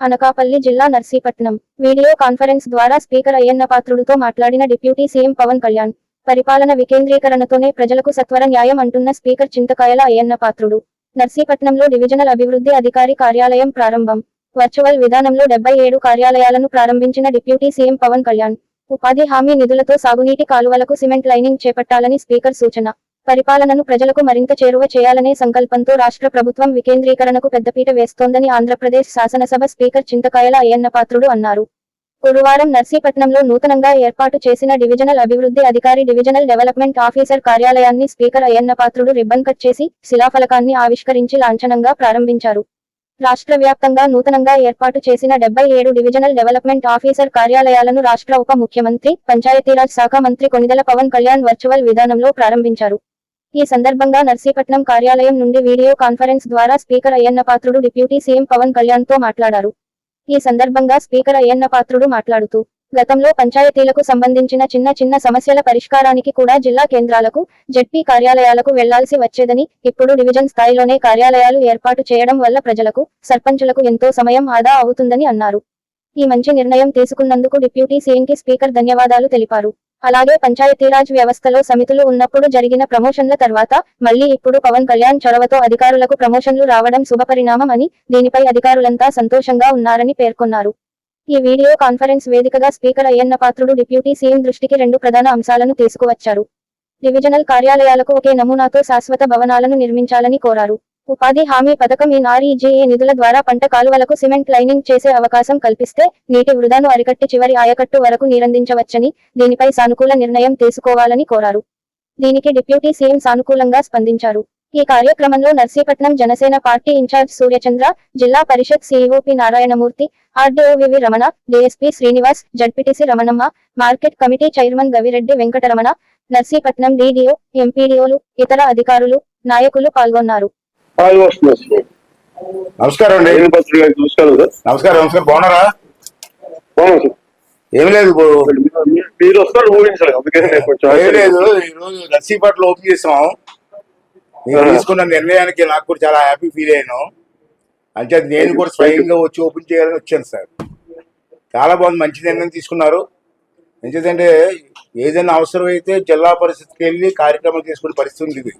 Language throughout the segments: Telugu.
అనకాపల్లి జిల్లా నర్సీపట్నం. వీడియో కాన్ఫరెన్స్ ద్వారా స్పీకర్ అయ్యన్న పాత్రుడుతో మాట్లాడిన డిప్యూటీ సీఎం పవన్ కళ్యాణ్ పరిపాలన వికేంద్రీకరణతోనే ప్రజలకు సత్వర న్యాయం అంటున్న స్పీకర్ చింతకాయల అయ్యన్న పాత్రుడు. నర్సీపట్నంలో డివిజనల్ అభివృద్ధి అధికారి కార్యాలయం ప్రారంభం. వర్చువల్ విధానంలో డెబ్బై ఏడు కార్యాలయాలను ప్రారంభించిన డిప్యూటీ సీఎం పవన్ కళ్యాణ్ ఉపాధి హామీ నిధులతో సాగునీటి కాలువలకు సిమెంట్ లైనింగ్ చేపట్టాలని స్పీకర్ సూచన. పరిపాలనను ప్రజలకు మరింత చేరువ చేయాలనే సంకల్పంతో రాష్ట్ర ప్రభుత్వం వికేంద్రీకరణకు పెద్దపీట వేస్తోందని ఆంధ్రప్రదేశ్ శాసనసభ స్పీకర్ చింతకాయల అయ్యన్న పాత్రుడు అన్నారు. గురువారం నర్సీపట్నంలో నూతనంగా ఏర్పాటు చేసిన డివిజనల్ అభివృద్ధి అధికారి డివిజనల్ డెవలప్మెంట్ ఆఫీసర్ కార్యాలయాన్ని speaker Ayyanna Patrudu ribbon cut చేసి శిలాఫలకాన్ని ఆవిష్కరించి లాంఛనంగా ప్రారంభించారు. రాష్ట్ర వ్యాప్తంగా నూతనంగా ఏర్పాటు చేసిన డెబ్బై ఏడు డివిజనల్ డెవలప్మెంట్ ఆఫీసర్ కార్యాలయాలను రాష్ట్ర ఉప ముఖ్యమంత్రి పంచాయతీరాజ్ శాఖ మంత్రి కొనిదెల పవన్ కళ్యాణ్ వర్చువల్ విధానంలో ప్రారంభించారు. ఈ సందర్భంగా నర్సీపట్నం కార్యాలయం నుండి వీడియో కాన్ఫరెన్స్ ద్వారా speaker Ayyanna Patrudu deputy CM Pawan కళ్యాణ్తో మాట్లాడారు. ఈ సందర్భంగా స్పీకర్ అయ్యన్న పాత్రుడు మాట్లాడుతూ గతంలో పంచాయతీలకు సంబంధించిన చిన్న చిన్న సమస్యల పరిష్కారానికి కూడా జిల్లా కేంద్రాలకు జడ్పీ కార్యాలయాలకు వెళ్ళాల్సి వచ్చేదని ఇప్పుడు డివిజన్ స్థాయిలోనే కార్యాలయాలు ఏర్పాటు చేయడం వల్ల ప్రజలకు సర్పంచులకు ఎంతో సమయం ఆదా అవుతుందని అన్నారు. ఈ మంచి నిర్ణయం తీసుకున్నందుకు డిప్యూటీ సీఎంకి స్పీకర్ ధన్యవాదాలు తెలిపారు. అలాగే పంచాయతీరాజ్ వ్యవస్థలో సమితులు ఉన్నప్పుడు జరిగిన ప్రమోషన్ల తర్వాత మళ్ళీ ఇప్పుడు పవన్ కళ్యాణ్ చొరవతో అధికారులకు ప్రమోషన్లు రావడం శుభపరిణామం అని దీనిపై అధికారులంతా సంతోషంగా ఉన్నారని పేర్కొన్నారు. ఈ వీడియో కాన్ఫరెన్స్ వేదికగా speaker Ayyanna Patrudu deputy CM దృష్టికి రెండు ప్రధాన అంశాలను తీసుకువచ్చారు. డివిజనల్ కార్యాలయాలకు ఒకే నమూనాతో శాశ్వత భవనాలను నిర్మించాలని కోరారు. ఉపాధి హామీ పథకం ఎన్ఆర్ఈజీఏ నిధుల ద్వారా పంట కాలువలకు సిమెంట్ లైనింగ్ చేసే అవకాశం కల్పిస్తే నీటి వృధాను అరికట్టి చివరి ఆయకట్టు వరకు నీరందించవచ్చని దీనిపై సానుకూల నిర్ణయం తీసుకోవాలని కోరారు. దీనికి డిప్యూటీ సీఎం సానుకూలంగా స్పందించారు. ఈ కార్యక్రమంలో Narsipatnam Janasena party in charge Suryachandra జిల్లా పరిషత్ CEO P Narayanamurthy RDO V V Ramana DSP Srinivas ZPTC Ramanamma market committee chairman Gavireddy Venkataramana Narsipatnam DDO ఎంపీడీఓలు ఇతర అధికారులు నాయకులు పాల్గొన్నారు. నమస్కారం అండి. నమస్కారం నమస్కారం నమస్కారం బాగున్నారా? ఏం లేదు మీరు- వస్తారు ఊహించాలి అందుకని నేను కొంచెం ఏం లేదు ఈ రోజు నర్సీపట్లో ఓపెన్ చేసాం నేను తీసుకున్న నిర్ణయానికి నాకు కూడా చాలా హ్యాపీ ఫీల్ అయ్యాను. అంటే నేను కూడా స్వయంగా వచ్చి ఓపెన్ చేయాలని వచ్చాను సార్. చాలా బాగుంది మంచి నిర్ణయం తీసుకున్నారు. ఎందుకంటే ఏదైనా అవసరమైతే జిల్లా పరిస్థితికి వెళ్ళి కార్యక్రమం తీసుకునే పరిస్థితి ఉంది ఇది.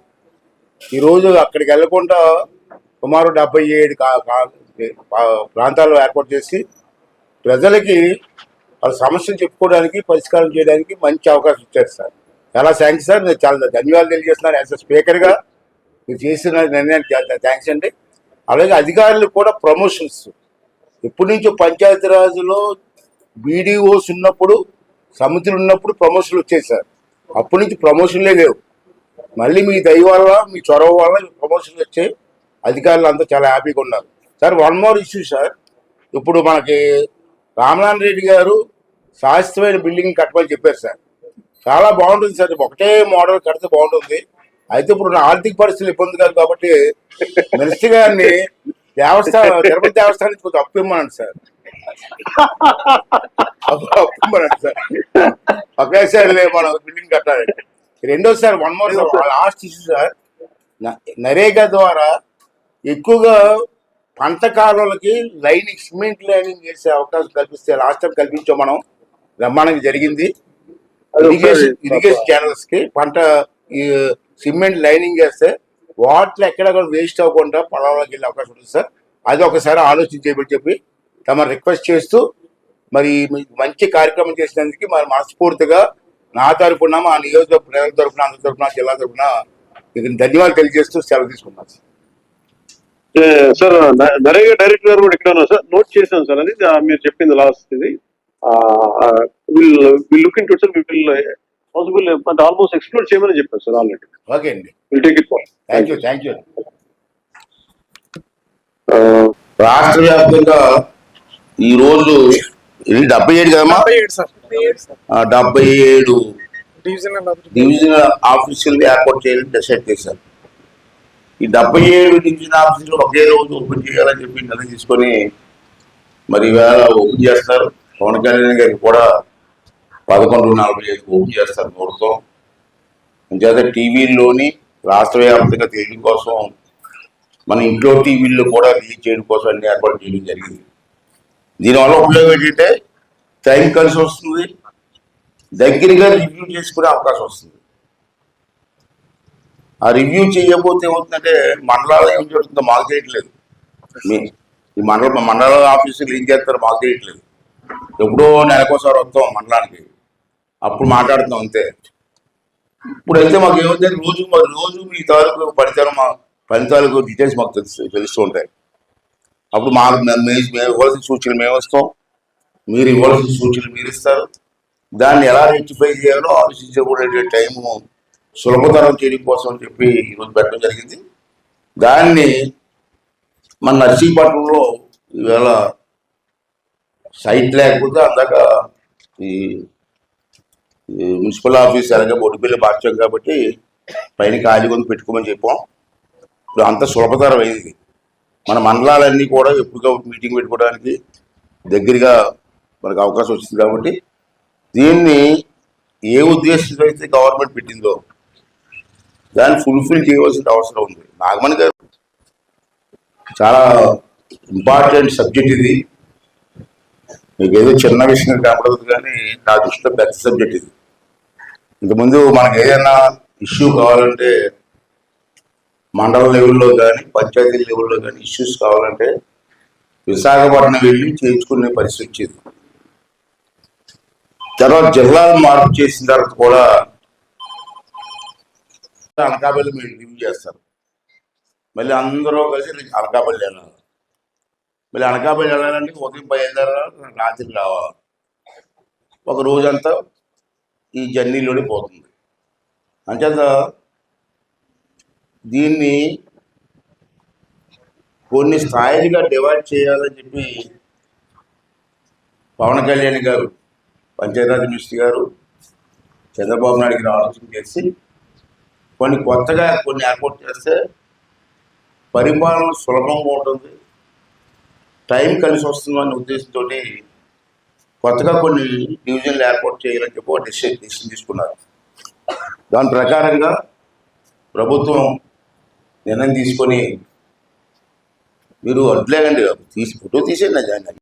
ఈరోజు అక్కడికి వెళ్ళకుండా సుమారు డెబ్బై ఏడు ప్రాంతాలు ఏర్పాటు చేసి ప్రజలకి వాళ్ళ సమస్యలు చెప్పుకోవడానికి పరిష్కారం చేయడానికి మంచి అవకాశం ఇచ్చారు సార్. చాలా థ్యాంక్స్ సార్. నేను చాలా ధన్యవాదాలు తెలియజేస్తున్నాను. యాజ్ స్పీకర్గా మీరు చేసిన నిర్ణయానికి థ్యాంక్స్ అండి. అలాగే అధికారులకు కూడా ప్రమోషన్స్ ఎప్పటి నుంచో పంచాయతీరాజ్లో బీడీఓస్ ఉన్నప్పుడు సమితులు ఉన్నప్పుడు ప్రమోషన్లు వచ్చాయి సార్. అప్పటి నుంచి ప్రమోషన్లే లేవు. మళ్ళీ మీ దయ వల్ల మీ చొరవ వల్ల ప్రమోషన్లు వచ్చాయి. అధికారులు అంతా చాలా హ్యాపీగా ఉన్నారు. Sir one more issue sir. ఇప్పుడు మనకి రామనారాయణ రెడ్డి గారు శాశ్వతమైన బిల్డింగ్ కట్టమని చెప్పారు సార్. చాలా బాగుంటుంది సార్. ఒకటే మోడల్ కడితే బాగుంటుంది. అయితే ఇప్పుడు నా ఆర్థిక పరిస్థితులు ఇబ్బంది కాదు కాబట్టి మినిస్టర్ గారిని దేవస్థానం తిరుపతి దేవస్థానం నుంచి కొంచెం అప్పు ఇమ్మనండి సార్. అప్పు అప్పు ఇమ్మనండి సార్ ఒకేసారి మనం బిల్డింగ్ కట్టాలి రెండోసారి one more last issue sir NREGA ద్వారా ఎక్కువగా పంట కాలువలకి లైనింగ్ సిమెంట్ లైనింగ్ చేసే అవకాశం కల్పిస్తే లాస్ట్ టైం కల్పించాం మనం బ్రహ్మాండంగా జరిగింది. ఇరిగేషన్ ఇరిగేషన్ ఛానల్స్కి పంట సిమెంట్ లైనింగ్ వేస్తే వాటర్ ఎక్కడ కూడా వేస్ట్ అవ్వకుండా పొలంలోకి వెళ్ళే అవకాశం ఉంటుంది సార్. అది ఒకసారి ఆలోచన చెప్పి తమ రిక్వెస్ట్ చేస్తూ మరి మంచి కార్యక్రమం చేసినందుకు మరి మనస్ఫూర్తిగా నా తరపున మా నియోజక ప్రజల తరపున అందరి తరపున జిల్లా తరపున మీకు ధన్యవాదాలు తెలియజేస్తూ సెలవు తీసుకున్నాను సార్. సార్ నరేగా డైరెక్టర్ గారు కూడా ఇక్కడ ఉన్నారు సార్. నోట్ చేశాను సార్ అది మీరు చెప్పింది లాస్ట్ ఇది. Will will look into sir will possible అంటే ఆల్మోస్ట్ ఎక్స్ప్లోర్ చేయమని చెప్పారు సార్ ఆల్రెడీ ఓకే అండి. Will take it thank you thank you రాష్ట్ర వ్యాప్తంగా ఈ రోజు ఇది డెబ్బై ఏడు కదమ్మా? డెబ్బై ఏడు డివిజనల్ ఆఫీసులు ఏర్పాటు చేయాలని డిసైడ్ చేశారు. ఈ డెబ్బై ఏడు డివిజన్ ఆఫీసులు ఒకే రోజు ఓపెన్ చేయాలని చెప్పి నిర్ణయం తీసుకొని మరి ఈవేళ ఓపెన్ చేస్తారు పవన్ కళ్యాణ్ గారికి కూడా పదకొండు నలభై ఐదు ఓపెన్ చేస్తారు ముహూర్తం అంచేత టీవీల్లోని రాష్ట్ర వ్యాప్తంగా తెలియడం కోసం మన ఇంట్లో టీవీల్లో కూడా రిలీజ్ చేయడం కోసం అన్ని ఏర్పాటు చేయడం జరిగింది. దీనివల్ల ఉపయోగం ఏంటంటే టైం కలిసి వస్తుంది దగ్గరగా రివ్యూ చేసుకునే అవకాశం వస్తుంది. ఆ రివ్యూ చేయకపోతే ఏమవుతుందంటే మండలాలు ఏం జరుగుతుందో మాకు చేయట్లేదు ఈ మండల మండల ఆఫీసులు ఏం చేస్తారో మాకు చేయట్లేదు ఎప్పుడో నెలకోసారి వస్తాం మండలానికి. అప్పుడు మాట్లాడుతున్నాం అంతే. ఇప్పుడు వెళ్తే మాకు ఏమవుతుంది? రోజు మాకు రోజు మీ తాలూకు ఫలితాలు మా ఫలితాలకు డీటెయిల్స్ మాకు తెలుసు తెలుస్తూ ఉంటాయి. అప్పుడు మా మేము మేము ఇవ్వాల్సిన సూచనలు మేము వస్తాం మీరు ఇవ్వాల్సిన సూచనలు మీరు ఇస్తారు. దాన్ని ఎలా రెక్టిఫై చేయాలో ఆలోచించకూడే టైము సులభతరం చేయడం కోసం అని చెప్పి ఈరోజు పెట్టడం జరిగింది. దాన్ని మన నర్సీపట్నంలో ఈవేళ సైట్ లేకపోతే అందాక ఈ మున్సిపల్ ఆఫీస్ అలాగే బొడ్డుపల్లి మార్చాం కాబట్టి పైన ఖాళీ కొని పెట్టుకోమని చెప్పాం. ఇప్పుడు అంత సులభతరం అయింది. మన మండలాలన్నీ కూడా ఎప్పుడుగా మీటింగ్ పెట్టుకోవడానికి దగ్గరగా మనకు అవకాశం వచ్చింది కాబట్టి దీన్ని ఏ ఉద్దేశంతో అయితే గవర్నమెంట్ పెట్టిందో దాన్ని ఫుల్ఫిల్ చేయవలసిన అవసరం ఉంది. నాగమణి గారు చాలా ఇంపార్టెంట్ సబ్జెక్ట్ ఇది. మీకు ఏదో చిన్న విషయం కనపడదు కానీ నా దృష్టిలో పెద్ద సబ్జెక్ట్ ఇది. ఇంతకుముందు మనకు ఏదైనా ఇష్యూ కావాలంటే మండల లెవెల్లో కానీ పంచాయతీ లెవెల్లో కానీ ఇష్యూస్ కావాలంటే విశాఖపట్నం వెళ్ళి చేయించుకునే పరిస్థితి వచ్చేది. తర్వాత జిల్లాలు మార్పు చేసిన తర్వాత కూడా అనకాపల్లి మీరు రివ్యూ చేస్తారు. మళ్ళీ అందరూ కలిసి అనకాపల్లి వెళ్ళాలి. మళ్ళీ అనకాపల్లి వెళ్ళాలంటే ఉదయం బయలుదేరాలి రాత్రి రావాలి. ఒక రోజంతా ఈ జర్నీలోనే పోతుంది. అంచేత దీన్ని కొన్ని స్థాయిలుగా డివైడ్ చేయాలని చెప్పి పవన్ కళ్యాణ్ గారు పంచాయతీరాజ్ మినిస్టర్ గారు చంద్రబాబు నాయుడు గారు ఆలోచన చేసి కొన్ని కొత్తగా కొన్ని ఏర్పాటు చేస్తే పరిపాలన సులభంగా ఉంటుంది టైం కలిసి వస్తుందనే ఉద్దేశంతో కొత్తగా కొన్ని డివిజన్లు ఏర్పాటు చేయాలని చెప్పి ఒక డిసిషన్ డిసిషన్ తీసుకున్నారు. దాని ప్రకారంగా ప్రభుత్వం నిర్ణయం తీసుకొని మీరు వడ్లేకండి తీసి ఫోటో తీసేయండి దాన్ని